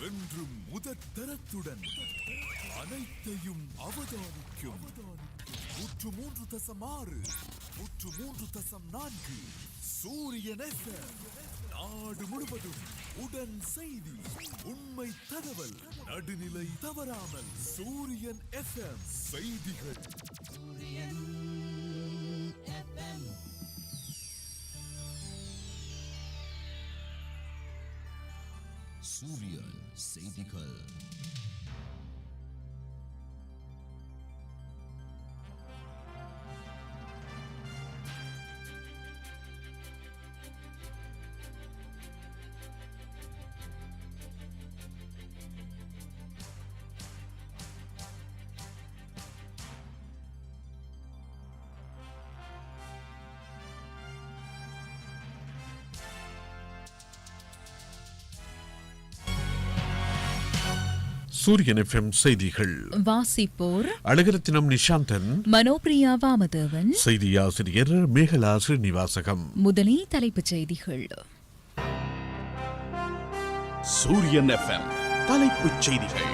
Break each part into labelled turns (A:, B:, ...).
A: என்றும் முதற் தரத்துடன் அனைத்தையும் அவதானிக்கும் நூற்று மூன்று தசம் ஆறு நூற்று மூன்று தசம் நான்கு சூரியன் FM. நாடு முழுவதும் உடன் செய்தி உண்மை தகவல் நடுநிலை தவறாமல் சூரியன் எஃப்எம் செய்திகள்
B: சூரியன் செய்திகள்
C: சூரியன் எஃப்எம் செய்திகள்.
D: வாசிப்போர்
C: அழகரத்தினம் நிஷாந்தன்.
D: மனோபிரியா வாமதேவன்.
C: செய்தி ஆசிரியர் மேகலா ஸ்ரீனிவாசகம்.
D: முதலில் தலைப்புச் செய்திகள்.
E: சூரியன் எஃப்எம் தலைப்புச் செய்திகள்.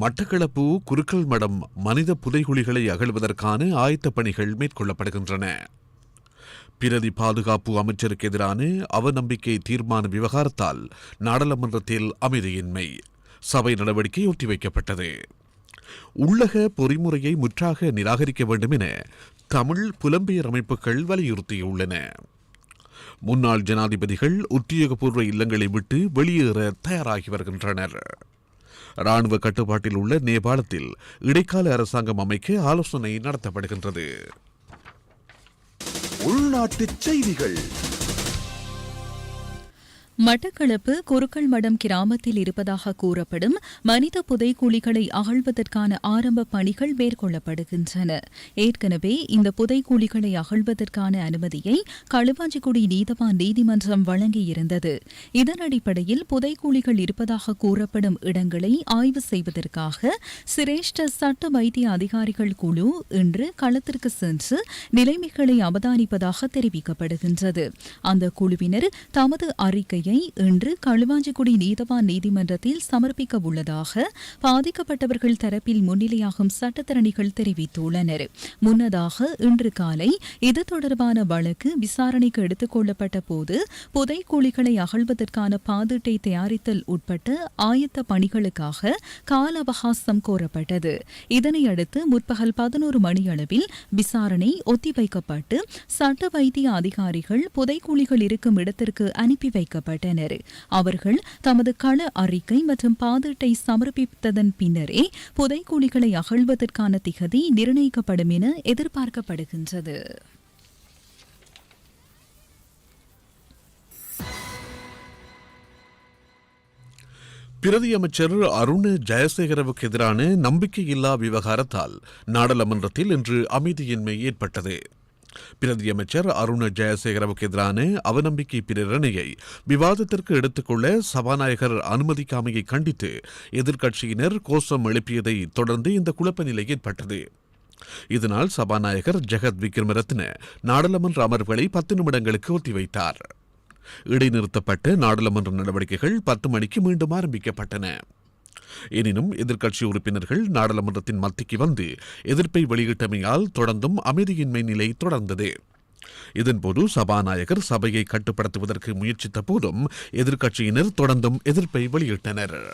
C: மட்டக்களப்பு குருக்கல் மடம் மனித புதைகுழிகளை அகழ்வதற்கான ஆயத்த பணிகள் மேற்கொள்ளப்படுகின்றன. பிரதி பாதுகாப்பு அமைச்சருக்கு எதிரான அவநம்பிக்கை தீர்மான விவகாரத்தால் நாடாளுமன்றத்தில் அமைதியின்மை. சபை நடவடிக்கை ஒத்திவைக்கப்பட்டது. உள்ளக பொறிமுறையை முற்றாக நிராகரிக்க வேண்டும் என தமிழ் புலம்பெயர் அமைப்புகள் வலியுறுத்தியுள்ளன. முன்னாள் ஜனாதிபதிகள் உத்தியோகபூர்வ இல்லங்களை விட்டு வெளியேற தயாராகி வருகின்றனர். ராணுவ கட்டுப்பாட்டில் உள்ள நேபாளத்தில் இடைக்கால அரசாங்கம் அமைக்க ஆலோசனை நடத்தப்படுகின்றது.
E: உள்நாட்டுச் செய்திகள்.
D: மட்டக்களப்பு குருக்கள் மடம் கிராமத்தில் இருப்பதாக கூறப்படும் மனித புதைக்குழிகளை அகழ்வதற்கான ஆரம்ப பணிகள் மேற்கொள்ளப்படுகின்றன. ஏற்கனவே இந்த புதைக்குழிகளை அகழ்வதற்கான அனுமதியை களுவாஞ்சிக்குடி நீதவான் நீதிமன்றம் வழங்கியிருந்தது. இதன் அடிப்படையில் புதைக்குழிகள் இருப்பதாக கூறப்படும் இடங்களை ஆய்வு செய்வதற்காக சிரேஷ்ட சட்ட வைத்திய அதிகாரிகள் குழு இன்று களத்திற்கு சென்று நிலைமைகளை அவதானிப்பதாக தெரிவிக்கப்படுகின்றது. அந்த குழுவினர் தமது அறிக்கை அறிக்கையை இன்று களுவாஞ்சிக்குடி நீதவான் நீதிமன்றத்தில் சமர்ப்பிக்க உள்ளதாக பாதிக்கப்பட்டவர்கள் தரப்பில் முன்னிலையாகும் சட்டத்தரணிகள் தெரிவித்துள்ளனர். முன்னதாக இன்று காலை இது தொடர்பான வழக்கு விசாரணைக்கு எடுத்துக் கொள்ளப்பட்ட போது புதைக்குழிகளை அகழ்வதற்கான பாதீட்டை தயாரித்தல் உட்பட்ட ஆயத்த பணிகளுக்காக கால அவகாசம் கோரப்பட்டது. இதனையடுத்து முற்பகல் பதினோரு மணியளவில் விசாரணை ஒத்திவைக்கப்பட்டு சட்ட வைத்திய அதிகாரிகள் புதைக்குழிகள் இருக்கும் இடத்திற்கு அனுப்பி வைக்கப்பட்டனர் அவர்கள் தமது கள அறிக்கை மற்றும் பாதீட்டை சமர்ப்பித்ததன் பின்னரே புதைக்குழிகளை அகழ்வதற்கான திகதி நிர்ணயிக்கப்படும் என எதிர்பார்க்கப்படுகின்றது.
C: பிரதி அமைச்சர் அருண் ஜெயசேகரவுக்கு எதிரான நம்பிக்கையில்லா விவகாரத்தால் நாடாளுமன்றத்தில் இன்று அமைதியின்மை ஏற்பட்டது. பிரதி அமைச்சர் அருண் ஜெயசேகரவுக்கு எதிரான அவநம்பிக்கை பிரேரணையை விவாதத்திற்கு எடுத்துக்கொள்ள சபாநாயகர் அனுமதிக்காமையை கண்டித்து எதிர்க்கட்சியினர் கோஷம் எழுப்பியதை தொடர்ந்து இந்த குழப்ப நிலை ஏற்பட்டது. இதனால் சபாநாயகர் ஜெகத் விக்ரமரத்ன நாடாளுமன்ற அமர்வுகளை பத்து நிமிடங்களுக்கு ஒத்திவைத்தார். இடைநிறுத்தப்பட்ட நாடாளுமன்ற நடவடிக்கைகள் பத்து மணிக்கு மீண்டும் ஆரம்பிக்கப்பட்டன. எனினும் எதிர்க்கட்சி உறுப்பினர்கள் நாடாளுமன்றத்தின் மத்திக்கு வந்து எதிர்ப்பை வெளியிட்டமையால் தொடர்ந்தும் அமைதியின்மை நிலை தொடர்ந்தது. இதன்போது சபாநாயகர் சபையை கட்டுப்படுத்துவதற்கு முயற்சித்த போதும் எதிர்க்கட்சியினர் தொடர்ந்தும் எதிர்ப்பை வெளியிட்டனர்.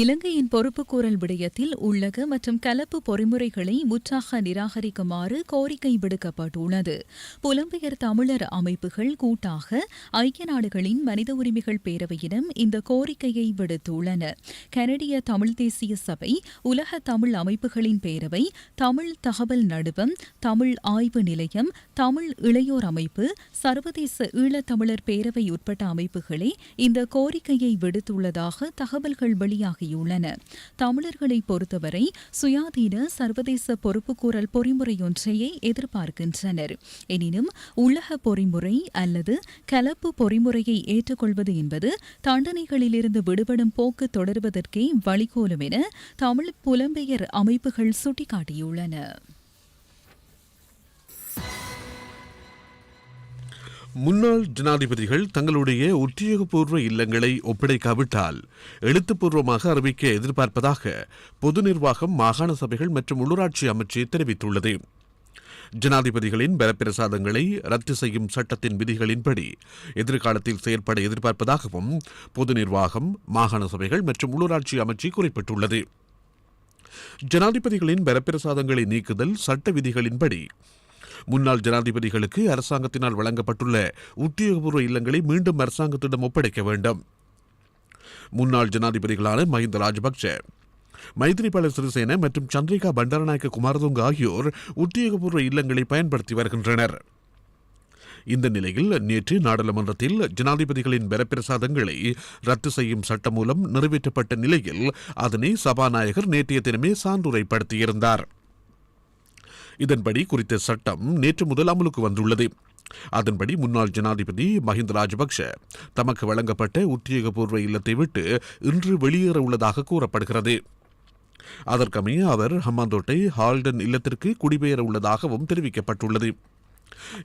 D: இலங்கையின் பொறுப்புக்கூறல் விடயத்தில் உள்ளக மற்றும் கலப்பு பொறிமுறைகளை முற்றாக நிராகரிக்குமாறு கோரிக்கை விடுக்கப்பட்டுள்ளது. புலம்பெயர் தமிழர் அமைப்புகள் கூட்டாக ஐக்கிய நாடுகளின் மனித உரிமைகள் பேரவையிடம் இந்த கோரிக்கையை விடுத்துள்ளன. கனடிய தமிழ் தேசிய சபை உலக தமிழ் அமைப்புகளின் பேரவை தமிழ் தகவல் நடுவம் தமிழ் ஆய்வு நிலையம் தமிழ் இளையோர் அமைப்பு சர்வதேச ஈழத்தமிழர் பேரவை உட்பட்ட அமைப்புகளே இந்த கோரிக்கையை விடுத்துள்ளதாக தகவல்கள் உருவாகியுள்ளன தமிழர்களை பொறுத்தவரை சுயாதீன சர்வதேச பொறுப்புக்கூறல் பொறிமுறையொன்றையே எதிர்பார்க்கின்றனர். எனினும் உலக பொறிமுறை அல்லது கலப்பு பொறிமுறையை ஏற்றுக்கொள்வது என்பது தண்டனைகளிலிருந்து விடுபடும் போக்கு தொடர்வதற்கே வழிகோலும் என தமிழ் புலம்பெயர் அமைப்புகள் சுட்டிக்காட்டியுள்ளன.
C: முன்னாள் ஜனாதிபதிகள் தங்களுடைய உத்தியோகபூர்வ இல்லங்களை ஒப்படைக்காவிட்டால் எழுத்துப்பூர்வமாக அறிவிக்க எதிர்பார்ப்பதாக பொது நிர்வாகம் மாகாண சபைகள் மற்றும் உள்ளூராட்சி அமைச்சு தெரிவித்துள்ளது. ஜனாதிபதிகளின் பலப்பிரசாதங்களை ரத்து செய்யும் சட்டத்தின் விதிகளின்படி எதிர்காலத்தில் செயற்பட எதிர்பார்ப்பதாகவும் பொது நிர்வாகம் மாகாண சபைகள் மற்றும் உள்ளூராட்சி அமைச்சு குறிப்பிட்டுள்ளது. ஜனாதிபதிகளின் பலப்பிரசாதங்களை நீக்குதல் சட்ட விதிகளின்படி முன்னாள் ஜனாதிபதிகளுக்கு அரசாங்கத்தினால் வழங்கப்பட்டுள்ள உத்தியோகபூர்வ இல்லங்களை மீண்டும் அரசாங்கத்திடம் ஒப்படைக்க வேண்டும். முன்னாள் ஜனாதிபதிகளான மஹிந்த ராஜபக்ச மைத்ரிபால சிறிசேன மற்றும் சந்திரிகா பண்டாரநாயக்க குமாரதுங்க ஆகியோர் உத்தியோகபூர்வ இல்லங்களை பயன்படுத்தி வருகின்றனர். இந்த நிலையில் நேற்று நாடாளுமன்றத்தில் ஜனாதிபதிகளின் வரப்பிரசாதங்களை ரத்து செய்யும் சட்டம் மூலம் நிறைவேற்றப்பட்ட நிலையில் அதனை சபாநாயகர் நேற்றைய தினமே சான்றுரைப்படுத்தியிருந்தார். இதன்படி குறித்த சட்டம் நேற்று முதல் அமலுக்கு வந்துள்ளது. அதன்படி முன்னாள் ஜனாதிபதி மஹிந்த ராஜபக்ஷ தமக்கு வழங்கப்பட்ட உத்தியோகபூர்வ இல்லத்தை விட்டு இன்று வெளியேற உள்ளதாக கூறப்படுகிறது. அதற்கமைய அவர் ஹம்மாந்தோட்டை ஹால்டன் இல்லத்திற்கு குடிபெயர உள்ளதாகவும் தெரிவிக்கப்பட்டுள்ளது.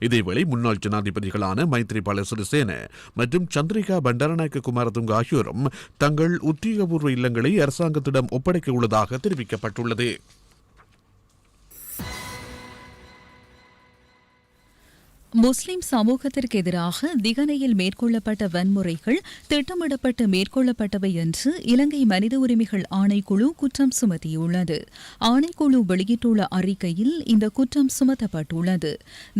C: இதேவேளை முன்னாள் ஜனாதிபதிகளான மைத்ரிபால சிறிசேன மற்றும் சந்திரிகா பண்டாரநாயக்க குமாரதுங்க ஆகியோரும் தங்கள் உத்தியோகபூர்வ இல்லங்களை அரசாங்கத்திடம் ஒப்படைக்க உள்ளதாக தெரிவிக்கப்பட்டுள்ளது.
D: முஸ்லிம் சமூகத்திற்கு எதிராக திகனையில் மேற்கொள்ளப்பட்ட வன்முறைகள் திட்டமிடப்பட்டு மேற்கொள்ளப்பட்டவை என்று இலங்கை மனித உரிமைகள் ஆணைக்குழு குற்றம் சுமத்தியுள்ளது. ஆணைக்குழு வெளியிட்டுள்ள அறிக்கையில் இந்த குற்றம் சுமத்தப்பட்டுள்ளது.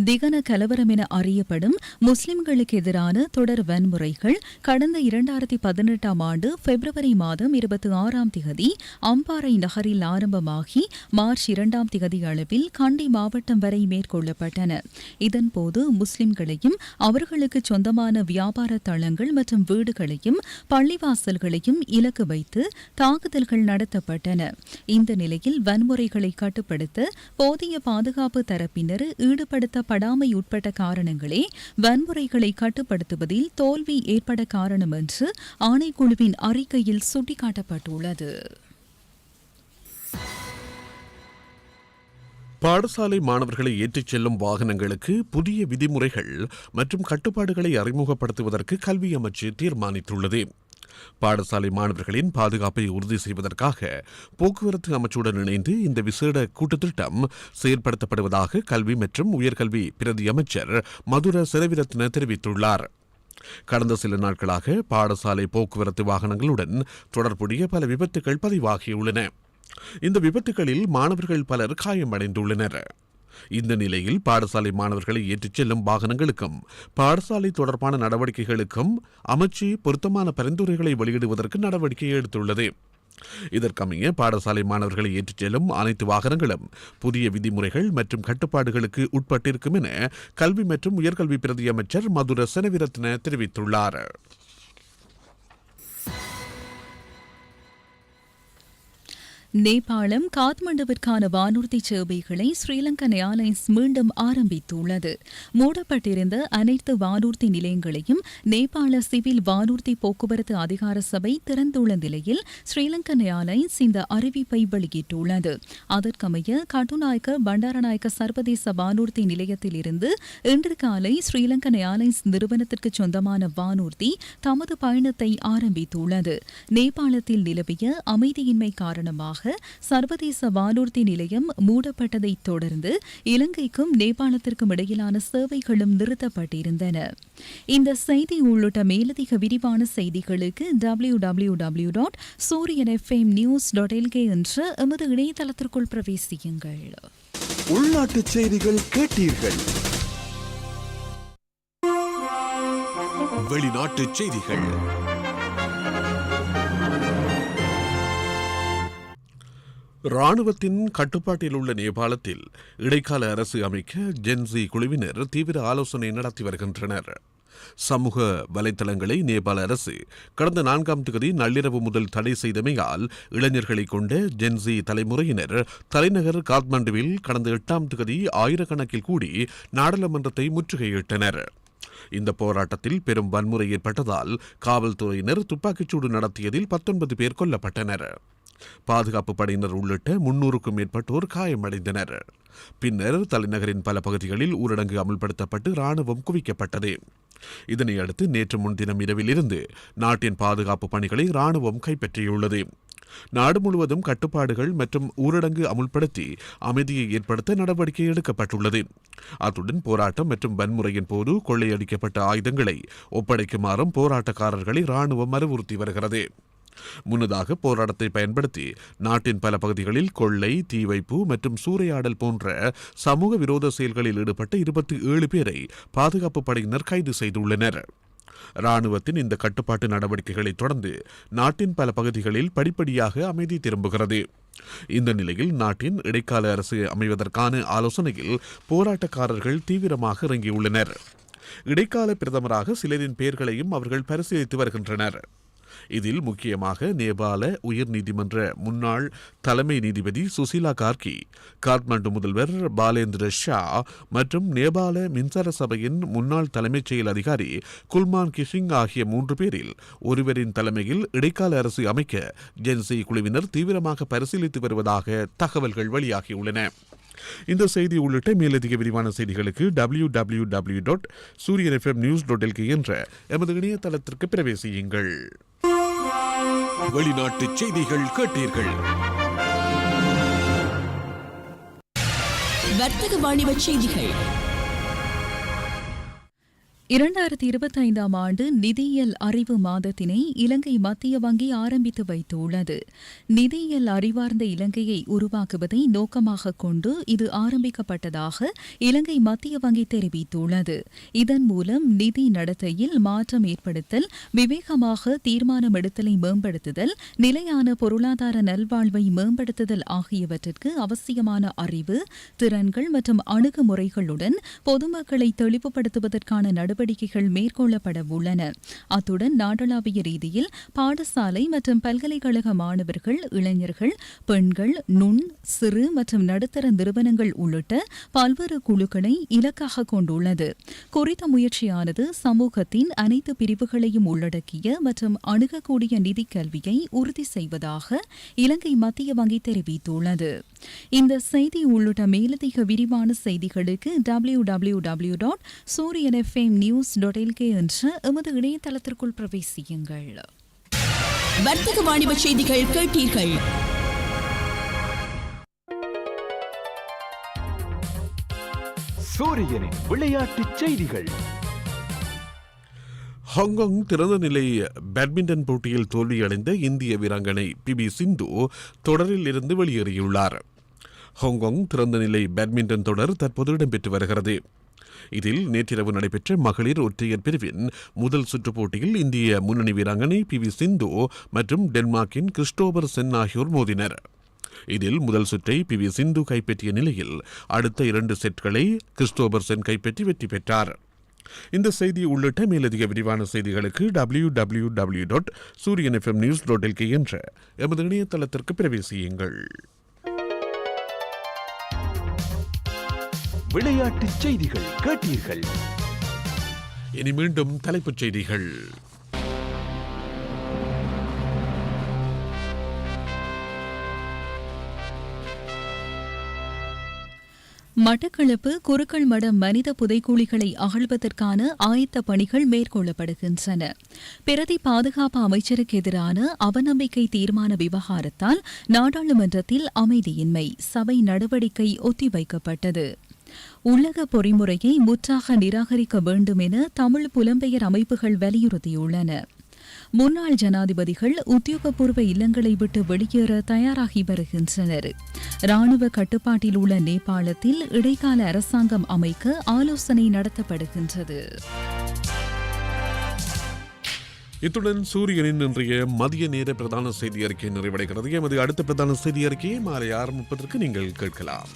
D: திகன கலவரம் என அறியப்படும் முஸ்லிம்களுக்கு எதிரான தொடர் வன்முறைகள் கடந்த இரண்டாயிரத்தி பதினெட்டாம் ஆண்டு பிப்ரவரி மாதம் இருபத்தி ஆறாம் திகதி அம்பாறை நகரில் ஆரம்பமாகி மார்ச் இரண்டாம் திகதி அளவில் கண்டி மாவட்டம் வரை மேற்கொள்ளப்பட்டன. இதன்போது முஸ்லிம்களையும் அவர்களுக்கு சொந்தமான வியாபார தளங்கள் மற்றும் வீடுகளையும் பள்ளிவாசல்களையும் இலக்கு வைத்து தாக்குதல்கள் நடத்தப்பட்டன. இந்த நிலையில் வன்முறைகளை கட்டுப்படுத்த போதிய பாதுகாப்பு தரப்பினர் ஈடுபடுத்தப்படாமை உட்பட்ட காரணங்களே வன்முறைகளை கட்டுப்படுத்துவதில் தோல்வி ஏற்பட காரணம் என்று ஆணைக்குழுவின் அறிக்கையில் சுட்டிக்காட்டப்பட்டுள்ளது.
C: பாடசாலை மாணவர்களை ஏற்றிச் செல்லும் வாகனங்களுக்கு புதிய விதிமுறைகள் மற்றும் கட்டுப்பாடுகளை அறிமுகப்படுத்துவதற்கு கல்வி அமைச்சு தீர்மானித்துள்ளது. பாடசாலை மாணவர்களின் பாதுகாப்பை உறுதி செய்வதற்காக போக்குவரத்து அமைச்சுடன் இணைந்து இந்த விசேட கூட்டுத்திட்டம் செயற்படுத்தப்படுவதாக கல்வி மற்றும் உயர்கல்வி பிரதி அமைச்சர் மதுர சிறவிரத்ன தெரிவித்துள்ளார். கடந்த சில நாட்களாக பாடசாலை போக்குவரத்து வாகனங்களுடன் தொடர்புடைய பல விபத்துகள் பதிவாகியுள்ளன. இந்த விபத்துகளில் மாணவர்கள் பலர் காயமடைந்துள்ளனர். இந்த நிலையில் பாடசாலை மாணவர்களை ஏற்றிச் செல்லும் வாகனங்களுக்கும் பாடசாலை தொடர்பான நடவடிக்கைகளுக்கும் அமைச்சு பொருத்தமான பரிந்துரைகளை வெளியிடுவதற்கு நடவடிக்கை எடுத்துள்ளது. இதற்கமைய பாடசாலை மாணவர்களை ஏற்றிச் செல்லும் அனைத்து வாகனங்களும் புதிய விதிமுறைகள் மற்றும் கட்டுப்பாடுகளுக்கு உட்பட்டிருக்கும் என கல்வி மற்றும் உயர்கல்வி பிரதி அமைச்சர் மதுர செனவிரத்ன தெரிவித்துள்ளார்.
D: நேபாளம் காத்மண்டுவிற்கான வானூர்தி சேவைகளை ஸ்ரீலங்கன் ஏர்லைன்ஸ் மீண்டும் ஆரம்பித்துள்ளது. மூடப்பட்டிருந்த அனைத்து வானூர்தி நிலையங்களையும் நேபாள சிவில் வானூர்தி போக்குவரத்து அதிகார சபை திறந்துள்ள நிலையில் ஸ்ரீலங்கன் ஏர்லைன்ஸ் இந்த அறிவிப்பை வெளியிட்டுள்ளது. அதற்கமைய கட்டுநாயக்க பண்டாரநாயக்க சர்வதேச வானூர்தி நிலையத்தில் இருந்து இன்று காலை ஸ்ரீலங்கன் ஏர்லைன்ஸ் நிறுவனத்திற்கு சொந்தமான வானூர்தி தமது பயணத்தை ஆரம்பித்துள்ளது. நேபாளத்தில் நிலவிய அமைதியின்மை காரணமாக சர்வதேச வானூர்தி நிலையம் மூடப்பட்டதைத் தொடர்ந்து இலங்கைக்கும் நேபாளத்திற்கும் இடையிலான சேவைகளும் நிறுத்தப்பட்டிருந்தன. இந்த செய்தி உள்ளிட்ட மேலதிக விரிவான செய்திகளுக்கு W W W dot Sooriyan FM news dot LK என்ற எமது இணையதளத்திற்குள் பிரவேசியுங்கள்.
E: உள்நாட்டு செய்திகள் கேட்டீர்கள்.
A: வெளிநாட்டு செய்திகள்.
C: ராணுவத்தின் கட்டுப்பாட்டில் உள்ள நேபாளத்தில் இடைக்கால அரசு அமைக்க ஜென்சி குழுவினர் தீவிர ஆலோசனை நடத்தி வருகின்றனர். சமூக வலைதளங்களை நேபாள அரசு கடந்த நான்காம் தேதி நள்ளிரவு முதல் தடை செய்தமையால் இளைஞர்களை கொண்ட ஜென்சி தலைமுறையினர் தலைநகர் காத்மண்டுவில் கடந்த எட்டாம் தேதி ஆயிரக்கணக்கில் கூடி நாடாளுமன்றத்தை முற்றுகையிட்டனர். இந்த போராட்டத்தில் பெரும் வன்முறை ஏற்பட்டதால் காவல்துறையினர் துப்பாக்கிச்சூடு நடத்தியதில் பத்தொன்பது பேர் கொல்லப்பட்டனர். பாதுகாப்பு படையினர் உள்ளிட்ட முன்னூறுக்கும் மேற்பட்டோர் காயமடைந்தனர். பின்னர் தலைநகரின் பல பகுதிகளில் ஊரடங்கு அமல்படுத்தப்பட்டு ராணுவம் குவிக்கப்பட்டது. இதனையடுத்து நேற்று முன்தினம் இரவில் இருந்து நாட்டின் பாதுகாப்பு பணிகளை ராணுவம் கைப்பற்றியுள்ளது. நாடு முழுவதும் கட்டுப்பாடுகள் மற்றும் ஊரடங்கு அமுல்படுத்தி அமைதியை ஏற்படுத்த நடவடிக்கை எடுக்கப்பட்டுள்ளது. அத்துடன் போராட்டம் மற்றும் வன்முறையின் போது கொள்ளையடிக்கப்பட்ட ஆயுதங்களை ஒப்படைக்குமாறும் போராட்டக்காரர்களை ராணுவம் அறிவுறுத்தி வருகிறது. முன்னதாக போராட்டத்தை பயன்படுத்தி நாட்டின் பல பகுதிகளில் கொள்ளை தீவைப்பு மற்றும் சூறையாடல் போன்ற சமூக விரோத செயல்களில் ஈடுபட்ட இருபத்தி ஏழு பேரை பாதுகாப்பு படையினர் கைது செய்துள்ளனர். ராணுவத்தின் இந்த கட்டுப்பாட்டு நடவடிக்கைகளை தொடர்ந்து நாட்டின் பல பகுதிகளில் படிப்படியாக அமைதி திரும்புகிறது. இந்த நிலையில் நாட்டின் இடைக்கால அரசு அமைவதற்கான ஆலோசனையில் போராட்டக்காரர்கள் தீவிரமாக இறங்கியுள்ளனர். இடைக்கால பிரதமராக சிலரின் பெயர்களையும் அவர்கள் பரிசீலித்து வருகின்றனர். இதில் முக்கியமாக நேபாள உயர்நீதிமன்ற முன்னாள் தலைமை நீதிபதி சுசீலா கார்கி காட்மாண்டு முதல்வர் பாலேந்திர ஷா மற்றும் நேபாள மின்சார சபையின் முன்னாள் தலைமைச் செயல் அதிகாரி குல்மான் கிஷிங் ஆகிய மூன்று பேரில் ஒருவரின் தலைமையில் இடைக்கால அரசு அமைக்க ஜென்சி குழுவினர் தீவிரமாக பரிசீலித்து வருவதாக தகவல்கள் வெளியாகியுள்ளன. இந்த செய்தி உள்ளிட்ட மேலதிக விரிவான செய்திகளுக்கு W W W dot Sooriyan FM news dot LK என்ற எமது இணையதளத்திற்கு பிரவேசியுங்கள்.
E: வெளிநாட்டு செய்திகள் கேட்டீர்கள்.
F: வர்த்தக வாணிப செய்திகள்.
D: இரண்டாயிரத்தி இருபத்தைந்தாம் ஆண்டு நிதியியல் அறிவு மாதத்தினை இலங்கை மத்திய வங்கி ஆரம்பித்து வைத்துள்ளது. நிதியியல் அறிவார்ந்த இலங்கையை உருவாக்குவதை நோக்கமாக கொண்டு இது ஆரம்பிக்கப்பட்டதாக இலங்கை மத்திய வங்கி தெரிவித்துள்ளது. இதன் மூலம் நிதி நடத்தையில் மாற்றம் ஏற்படுத்தல் விவேகமாக தீர்மானம் எடுத்தலை மேம்படுத்துதல் நிலையான பொருளாதார நல்வாழ்வை மேம்படுத்துதல் ஆகியவற்றிற்கு அவசியமான அறிவு திறன்கள் மற்றும் அணுகுமுறைகளுடன் பொதுமக்களை தெளிவுபடுத்துவதற்கான நடவடிக்கைகள் மேற்கொள்ளப்பட உள்ளன. அத்துடன் நாடளாவிய ரீதியில் பாடசாலை மற்றும் பல்கலைக்கழக மாணவர்கள் இளைஞர்கள் பெண்கள் நுண் சிறு மற்றும் நடுத்தர நிறுவனங்கள் உள்ளிட்ட பல்வேறு குழுக்களை இலக்காக கொண்டுள்ளது. குறித்த முயற்சியானது சமூகத்தின் அனைத்து பிரிவுகளையும் உள்ளடக்கிய மற்றும் அணுகக்கூடிய நிதி கல்வியை உறுதி செய்வதாக இலங்கை மத்திய வங்கி தெரிவித்துள்ளது. இந்த செய்தி உள்ளிட்ட மேலதிக விரிவான செய்திகளுக்கு W W W dot Sooriyan FM news dot LK என்ற எமது இணையதளத்திற்குள் பிரவேசியுங்கள்.
F: வர்த்தக வாணிப செய்திகள் கேட்டீர்கள்.
E: சூரியனின் விளையாட்டுச் செய்திகள்.
C: ஹாங்காங் திறந்த நிலை பேட்மிண்டன் போட்டியில் தோல்வியடைந்த இந்திய வீராங்கனை பி வி சிந்து தொடரில் இருந்து வெளியேறியுள்ளார். ஹாங்காங் திறந்த நிலை பேட்மிண்டன் தொடர் தற்போது இடம்பெற்று வருகிறது. இதில் நேற்றிரவு நடைபெற்ற மகளிர் ஒற்றையர் பிரிவின் முதல் சுற்றுப் போட்டியில் இந்திய முன்னணி வீராங்கனை பி வி சிந்து மற்றும் டென்மார்க்கின் கிறிஸ்டோபர் சென் ஆகியோர் மோதினர். இதில் முதல் சுற்றை பி வி சிந்து கைப்பற்றிய நிலையில் அடுத்த இரண்டு செட்களை கிறிஸ்டோபர் சென் கைப்பற்றி வெற்றி பெற்றார். இந்த செய்தி உள்ளிட்ட மேலதிக விரிவான செய்திகளுக்கு W W W dot Sooriyan FM news dot LK என்ற எமது இணையதளத்திற்கு பிரவேசியுங்கள்.
E: விளையாட்டுச் செய்திகள் கேட்டீர்கள்.
C: இனி மீண்டும் தலைப்புச் செய்திகள்.
D: மட்டக்களப்பு குருக்கள் மடம் மனித புதைக்குழிகளை அகழ்வதற்கான ஆயத்த பணிகள் மேற்கொள்ளப்படுகின்றன. பிரதி பாதுகாப்பு அமைச்சருக்கு எதிரான அவநம்பிக்கை தீர்மான விவகாரத்தால் நாடாளுமன்றத்தில் அமைதியின்மை சபை நடவடிக்கை ஒத்திவைக்கப்பட்டது. உள்ளக பொறிமுறையை முற்றாக நிராகரிக்க வேண்டும் என தமிழ் புலம்பெயர் அமைப்புகள் வலியுறுத்தியுள்ளன. முன்னாள் ஜனாதிபதிகள் உத்தியோகபூர்வ இல்லங்களை விட்டு வெளியேற தயாராகி வருகின்றனர். ராணுவ கட்டுப்பாட்டில் உள்ள நேபாளத்தில் இடைக்கால அரசாங்கம் அமைக்க ஆலோசனை நடத்தப்படுகின்றது.
C: இத்துடன் சூரியனின் இன்றைய மதிய நேர பிரதான செய்தி அறிக்கை நிறைவடைகிறது. எமது அடுத்த பிரதான செய்தி அறிக்கையை மாலை ஆரம்பிப்பதற்கு நீங்கள் கேட்கலாம்.